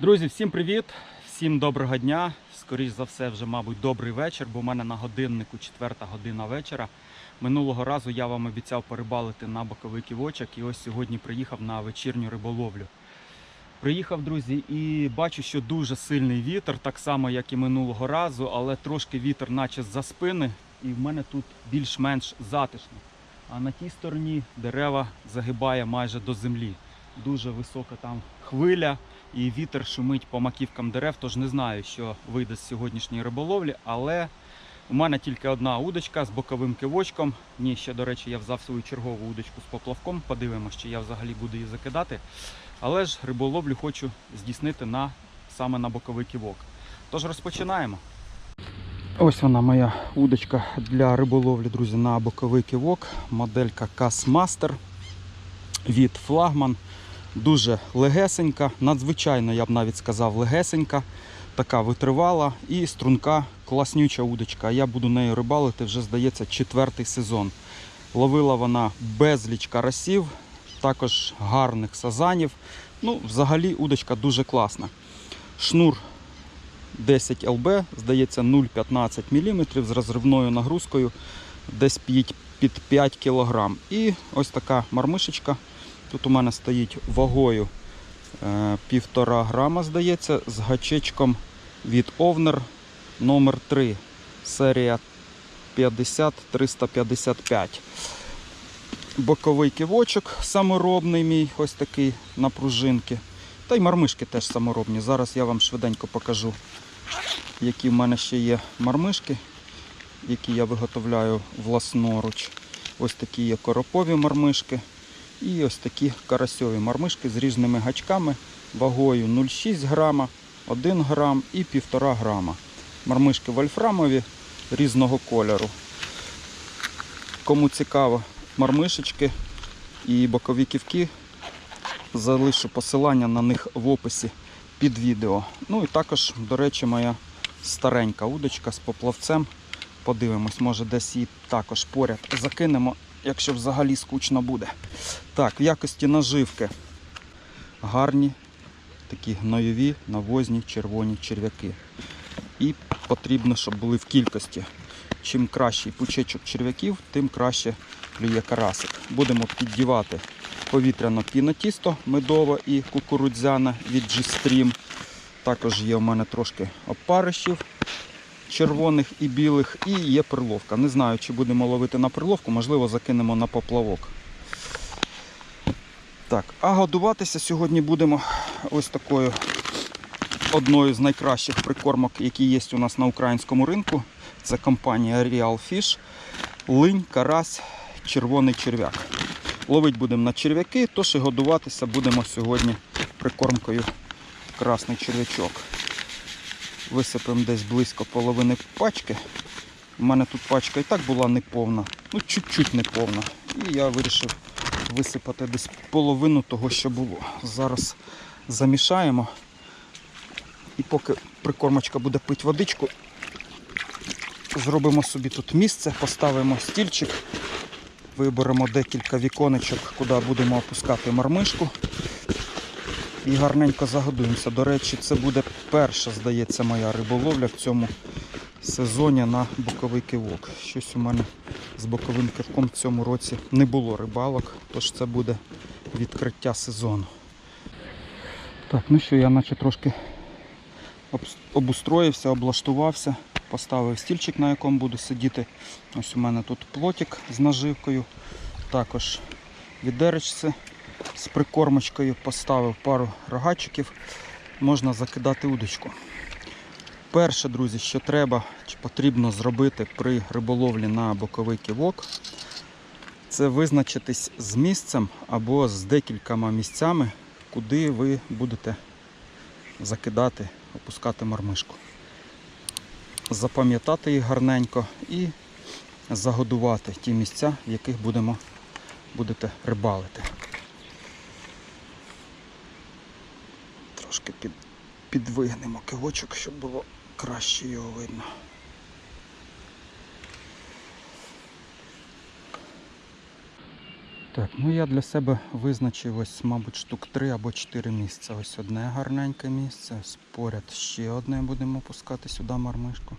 Друзі, всім привіт! Всім доброго дня. Скоріш за все, вже, мабуть, добрий вечір, бо в мене на годиннику 4 година вечора. Минулого разу я вам обіцяв порибалити на боковий ківочок і ось сьогодні приїхав на вечірню риболовлю. Приїхав, друзі, і бачу, що дуже сильний вітер, так само, як і минулого разу, але трошки вітер наче з-за спини, і в мене тут більш-менш затишно. А на тій стороні дерева загибає майже до землі. Дуже висока там хвиля, і вітер шумить по маківкам дерев, тож не знаю, що вийде з сьогоднішньої риболовлі, але у мене тільки одна удочка з боковим кивочком. Ні, ще, до речі, я взяв свою чергову удочку з поплавком. Подивимося, чи я взагалі буду її закидати. Але ж риболовлю хочу здійснити на, саме на боковий кивок. Тож розпочинаємо. Ось вона моя удочка для риболовлі, друзі, на боковий кивок. Моделька Касмастер від флагман. Дуже легесенька, надзвичайно, я б навіть сказав, легесенька, така витривала і струнка, класнюча удочка. Я буду нею рибалити вже, здається, четвертий сезон. Ловила вона безліч карасів, також гарних сазанів. Ну, взагалі, удочка дуже класна. Шнур 10 ЛБ, здається, 0,15 мм з розривною нагрузкою десь під під 5 кг. І ось така мармишечка. Тут у мене стоїть вагою е, 1,5 грама, здається, з гачечком від Овнер номер 3 серія 50-355. Боковий кивочок саморобний мій, ось такий на пружинки. Та й мармишки теж саморобні. Зараз я вам швиденько покажу, які в мене ще є мармишки, які я виготовляю власноруч. Ось такі є коропові мармишки. І ось такі карасьові мармишки з різними гачками вагою 0,6 грама, 1 грам і 1,5 грама. Мармишки вольфрамові різного кольору. Кому цікаво, мармишечки і бокові ківки, залишу посилання на них в описі під відео. Ну і також, до речі, моя старенька удочка з поплавцем. Подивимось, може десь її також поряд закинемо якщо взагалі скучно буде. Так, в якості наживки гарні, такі гнойові, навозні, червоні черв'яки. І потрібно, щоб були в кількості. Чим кращий пучечок черв'яків, тим краще клює карасик. Будемо піддівати повітряно пінотісто медове і кукурудзяне від G-Stream. Також є у мене трошки опарищів червоних і білих, і є перловка. Не знаю, чи будемо ловити на перловку, можливо, закинемо на поплавок. Так, а годуватися сьогодні будемо ось такою одною з найкращих прикормок, які є у нас на українському ринку. Це компанія Real Fish. Линь, карась, червоний черв'як. Ловить будемо на черв'яки, тож і годуватися будемо сьогодні прикормкою красний черв'ячок. Висипемо десь близько половини пачки. У мене тут пачка і так була неповна, ну чуть-чуть неповна. І я вирішив висипати десь половину того, що було. Зараз замішаємо. І поки прикормочка буде пити водичку, зробимо собі тут місце, поставимо стільчик, виберемо декілька віконечок, куди будемо опускати мармишку і гарненько загодуємося. До речі, це буде перша, здається, моя риболовля в цьому сезоні на боковий кивок. Щось у мене з боковим кивком в цьому році не було рибалок, тож це буде відкриття сезону. Так, ну що, я наче трошки обустроївся, облаштувався, поставив стільчик, на якому буду сидіти. Ось у мене тут плотик з наживкою, також відеречце з прикормочкою поставив пару рогачиків, можна закидати удочку. Перше, друзі, що треба чи потрібно зробити при риболовлі на боковий кивок, це визначитись з місцем або з декількома місцями, куди ви будете закидати, опускати мармишку. Запам'ятати їх гарненько і загодувати ті місця, в яких будемо, будете рибалити. Під, підвигнемо кивочок, щоб було краще його видно. Так, ну я для себе визначив ось, мабуть, штук 3 або 4 місця. Ось одне гарненьке місце, ось поряд ще одне будемо опускати сюди мармишку.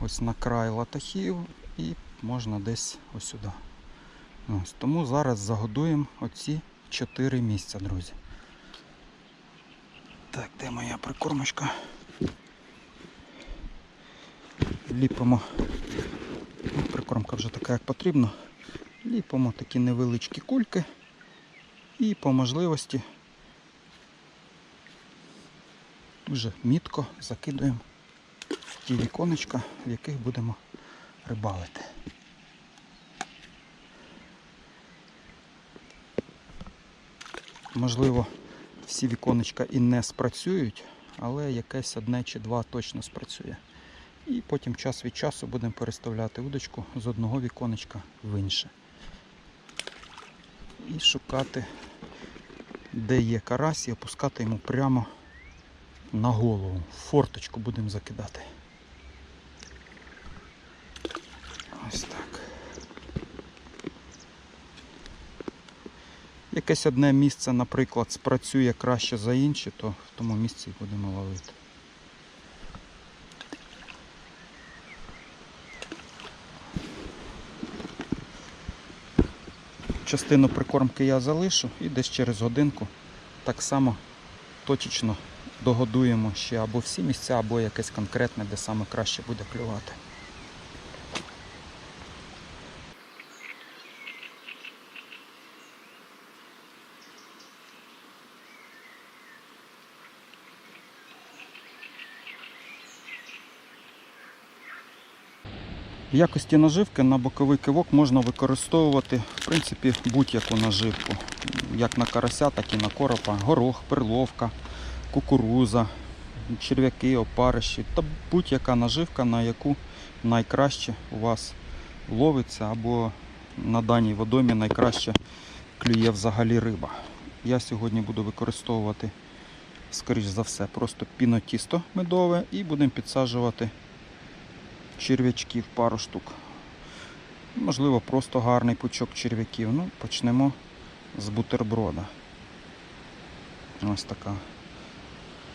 Ось на край латахів і можна десь ось сюди. Ось, тому зараз загодуємо оці 4 місця, друзі. Так, де моя прикормочка? Ліпимо. Ну, прикормка вже така, як потрібно. Ліпимо такі невеличкі кульки і по можливості дуже мітко закидуємо ті віконечка, в яких будемо рибалити. Можливо, всі віконечка і не спрацюють, але якесь одне чи два точно спрацює. І потім час від часу будемо переставляти удочку з одного віконечка в інше. І шукати, де є карась, і опускати йому прямо на голову. Форточку будемо закидати. Ось так. Якесь одне місце, наприклад, спрацює краще за інші, то в тому місці і будемо ловити. Частину прикормки я залишу і десь через годинку так само точечно догодуємо ще або всі місця, або якесь конкретне, де саме краще буде клювати. В якості наживки на боковий кивок можна використовувати в принципі будь-яку наживку. Як на карася, так і на коропа, горох, перловка, кукуруза, черв'яки, опариші та будь-яка наживка, на яку найкраще у вас ловиться або на даній водомі найкраще клює взагалі риба. Я сьогодні буду використовувати, скоріш за все, просто пінотісто медове і будемо підсаджувати черв'ячків пару штук. Можливо, просто гарний пучок черв'яків. Ну, почнемо з бутерброда. Ось така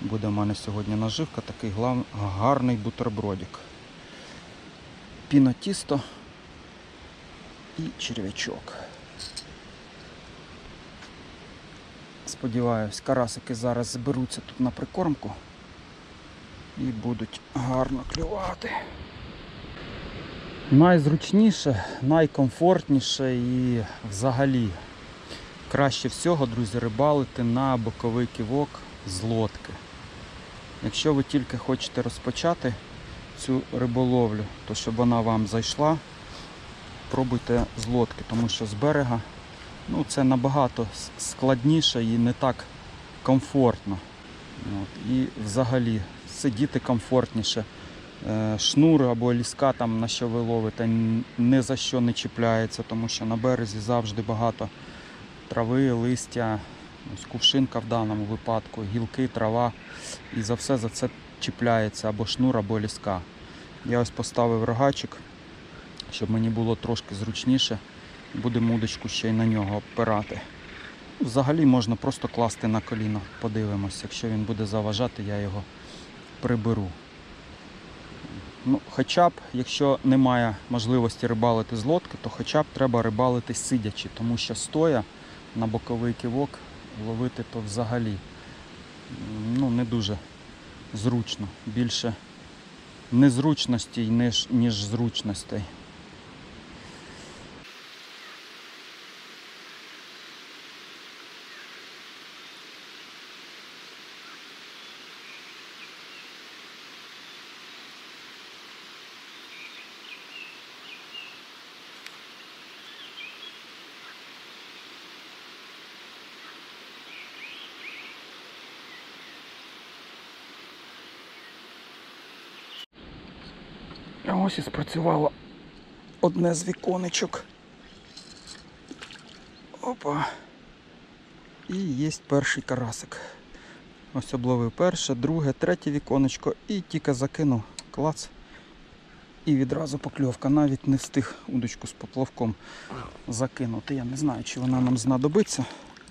буде в мене сьогодні наживка, такий глав... гарний бутербродик. Пінотісто і черв'ячок. Сподіваюсь, карасики зараз зберуться тут на прикормку і будуть гарно клювати. Найзручніше, найкомфортніше і взагалі краще всього, друзі, рибалити на боковий кивок з лодки. Якщо ви тільки хочете розпочати цю риболовлю, то щоб вона вам зайшла, пробуйте з лодки, тому що з берега ну, це набагато складніше і не так комфортно. От. І взагалі сидіти комфортніше. Е, шнур або ліска, там, на що ви ловите, ні за що не чіпляється, тому що на березі завжди багато трави, листя, ось кувшинка в даному випадку, гілки, трава. І за все за це чіпляється або шнур, або ліска. Я ось поставив рогачик, щоб мені було трошки зручніше. Будемо удочку ще й на нього опирати. Взагалі можна просто класти на коліно, подивимось. Якщо він буде заважати, я його приберу. Ну, Хоча б, якщо немає можливості рибалити з лодки, то хоча б треба рибалити сидячи, тому що стоя на боковий кивок ловити то взагалі ну, не дуже зручно. Більше незручностей, ніж, ніж зручностей. Ось і спрацювало одне з віконечок. Опа. І є перший карасик. Ось обловив перше, друге, третє віконечко і тільки закинув клац. І відразу покльовка. Навіть не встиг удочку з поплавком закинути. Я не знаю, чи вона нам знадобиться,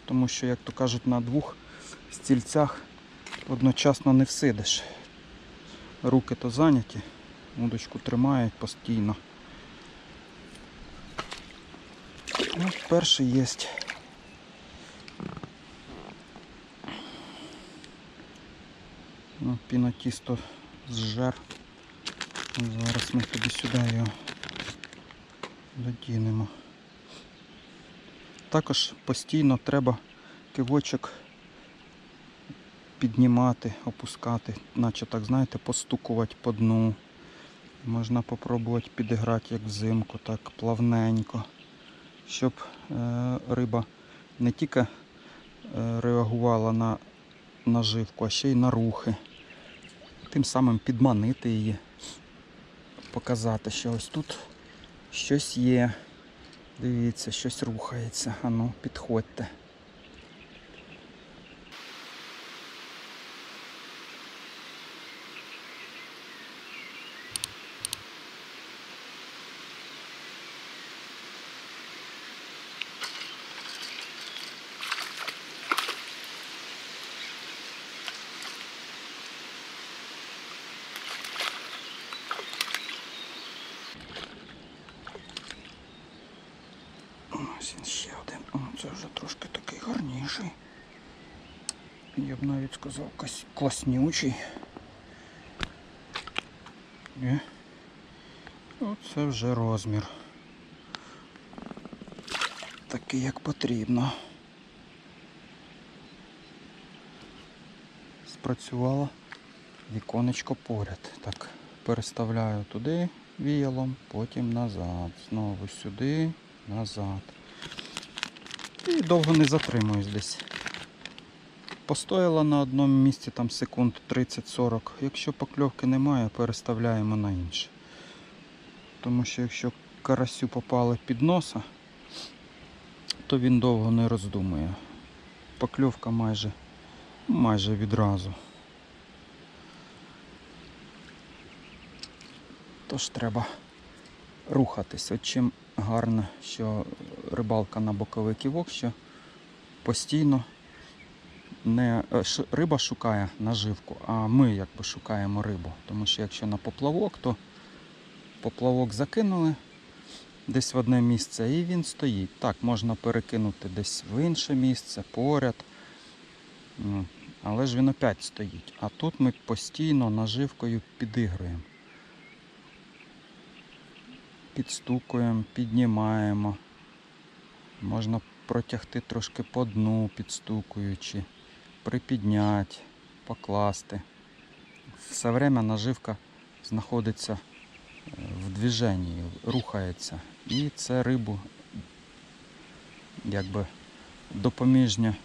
тому що, як то кажуть, на двох стільцях одночасно не всидиш. Руки то зайняті, удочку тримають постійно. Ну, перший є. Ну, пінотісто зжер. Зараз ми туди сюди його додінемо. Також постійно треба кивочок піднімати, опускати, наче так, знаєте, постукувати по дну. Можна попробувати підіграти як взимку, так плавненько, щоб е, риба не тільки е, реагувала на наживку, а ще й на рухи. Тим самим підманити її, показати, що ось тут щось є. Дивіться, щось рухається. Ану, підходьте. Ось він ще один. О, це вже трошки такий гарніший. Я б навіть сказав класнючий. І оце вже розмір. Такий як потрібно. Спрацювало віконечко поряд. Так, переставляю туди віялом, потім назад. Знову сюди, назад. І довго не затримуюсь десь. Постояла на одному місці там секунд 30-40. Якщо покльовки немає, переставляємо на інше. Тому що якщо карасю попали під носа, то він довго не роздумує. Покльовка майже, майже відразу. Тож треба рухатись. От чим гарно, що рибалка на боковий ківок, що постійно не е, риба шукає наживку, а ми якби шукаємо рибу. Тому що якщо на поплавок, то поплавок закинули десь в одне місце і він стоїть. Так, можна перекинути десь в інше місце, поряд. Ну, Але ж він опять стоїть. А тут ми постійно наживкою підігруємо. Підстукуємо, піднімаємо. Можна протягти трошки по дну, підстукуючи, припідняти, покласти. Все время наживка знаходиться е, в движенні, рухається. І це рибу якби допоміжня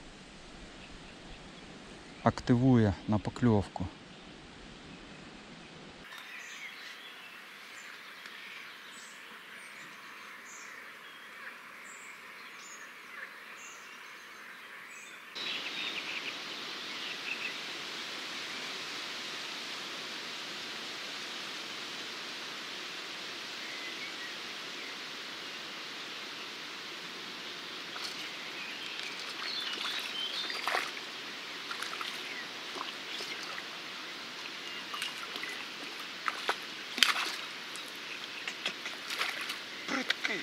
активує на покльовку. Придкий.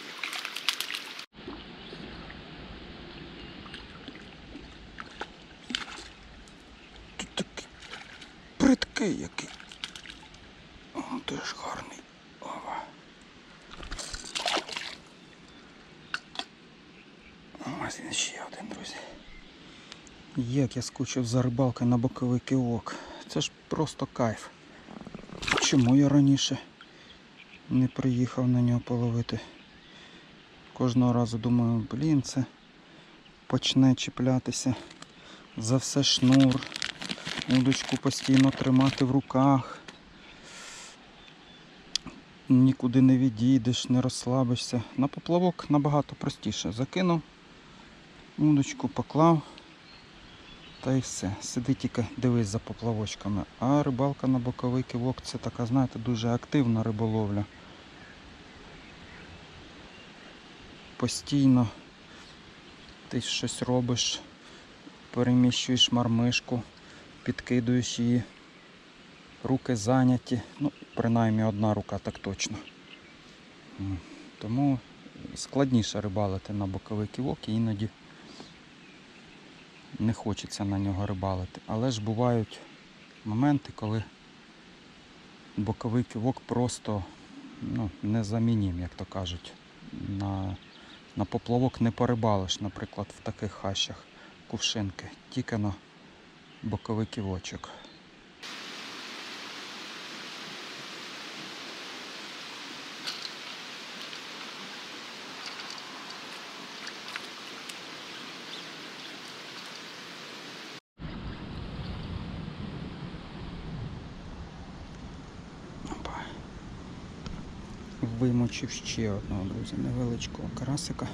Тут такий придкий який. О, теж гарний. Ова. Ось він ще один, друзі. Як я скучив за рибалкою на боковий кивок. Це ж просто кайф. Чому я раніше не приїхав на нього половити? Кожного разу думаю, блін, це почне чіплятися за все шнур. Удочку постійно тримати в руках. Нікуди не відійдеш, не розслабишся. На поплавок набагато простіше. Закинув, удочку поклав. Та й все. Сиди тільки дивись за поплавочками. А рибалка на боковий кивок це така, знаєте, дуже активна риболовля. Постійно ти щось робиш, переміщуєш мармишку, підкидуєш її, руки зайняті. Ну, принаймні одна рука так точно. Тому складніше рибалити на боковий кивок і іноді не хочеться на нього рибалити. Але ж бувають моменти, коли боковий кивок просто ну, незамінім, як то кажуть. На, на поплавок не порибалиш, наприклад, в таких хащах кувшинки, тільки на боковий кивочок. Вимочив ще одного, друзі, невеличкого карасика.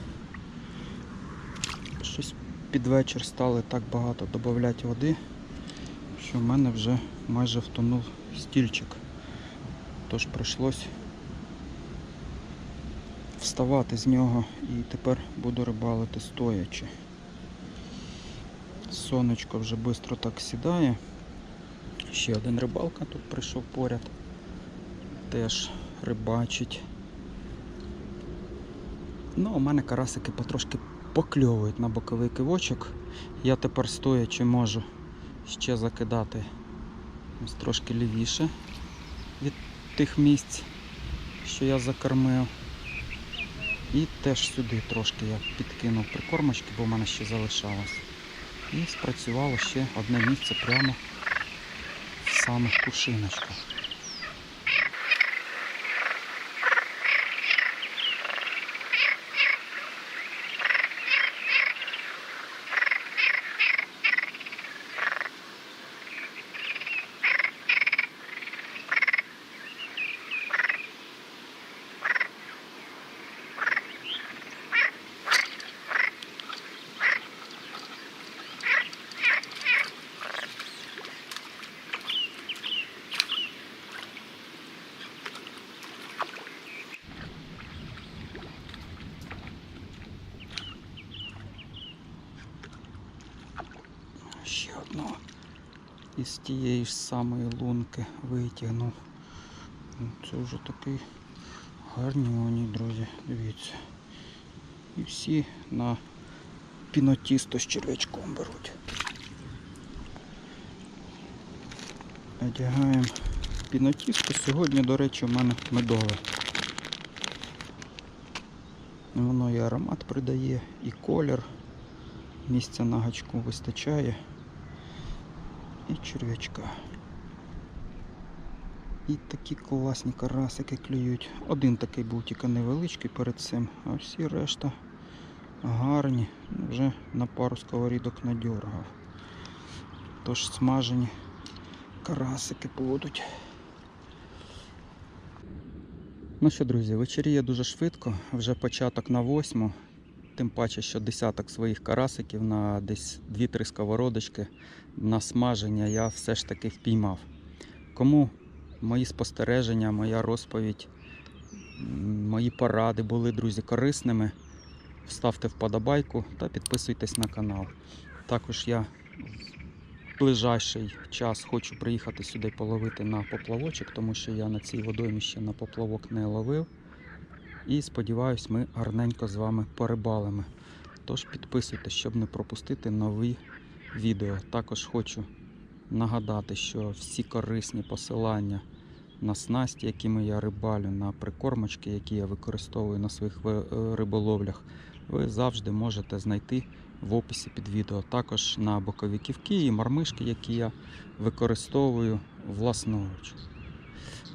Щось під вечір стали так багато додати води, що в мене вже майже втонув стільчик. Тож прийшлось вставати з нього і тепер буду рибалити стоячи. Сонечко вже швидко так сідає. Ще один рибалка тут прийшов поряд. Теж рибачить. Ну, у мене карасики потрошки покльовують на боковий кивочок. Я тепер стоячи можу ще закидати ось трошки лівіше від тих місць, що я закормив. І теж сюди трошки я підкинув прикормочки, бо в мене ще залишалось. І спрацювало ще одне місце прямо в самих кушиночках. Ще одного із тієї ж самої лунки витягнув. Ну, Це вже такий гарнюній, друзі, дивіться. І всі на пінотісто з черв'ячком беруть. Одягаємо пінотісто. Сьогодні, до речі, у мене медове. Воно і аромат придає, і колір. Місця на гачку вистачає. І черв'ячка. І такі класні карасики клюють. Один такий був тільки невеличкий перед цим, а всі решта гарні. Вже на пару сковорідок надьоргав. Тож смажені карасики будуть. Ну що, друзі, вечеріє дуже швидко, вже початок на восьму. Тим паче, що десяток своїх карасиків на десь 2-3 сковородочки на смаження я все ж таки впіймав. Кому мої спостереження, моя розповідь, мої поради були, друзі, корисними, ставте вподобайку та підписуйтесь на канал. Також я в ближайший час хочу приїхати сюди половити на поплавочок, тому що я на цій водоймі ще на поплавок не ловив. І сподіваюсь, ми гарненько з вами порибалимо. Тож підписуйтесь, щоб не пропустити нові відео. Також хочу нагадати, що всі корисні посилання на снасті, якими я рибалю, на прикормочки, які я використовую на своїх е, риболовлях, ви завжди можете знайти в описі під відео. Також на бокові ківки і мармишки, які я використовую власноруч.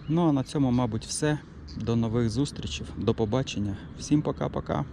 Ну а на цьому, мабуть, все. До нових зустрічей, до побачення. Всім пока-пока.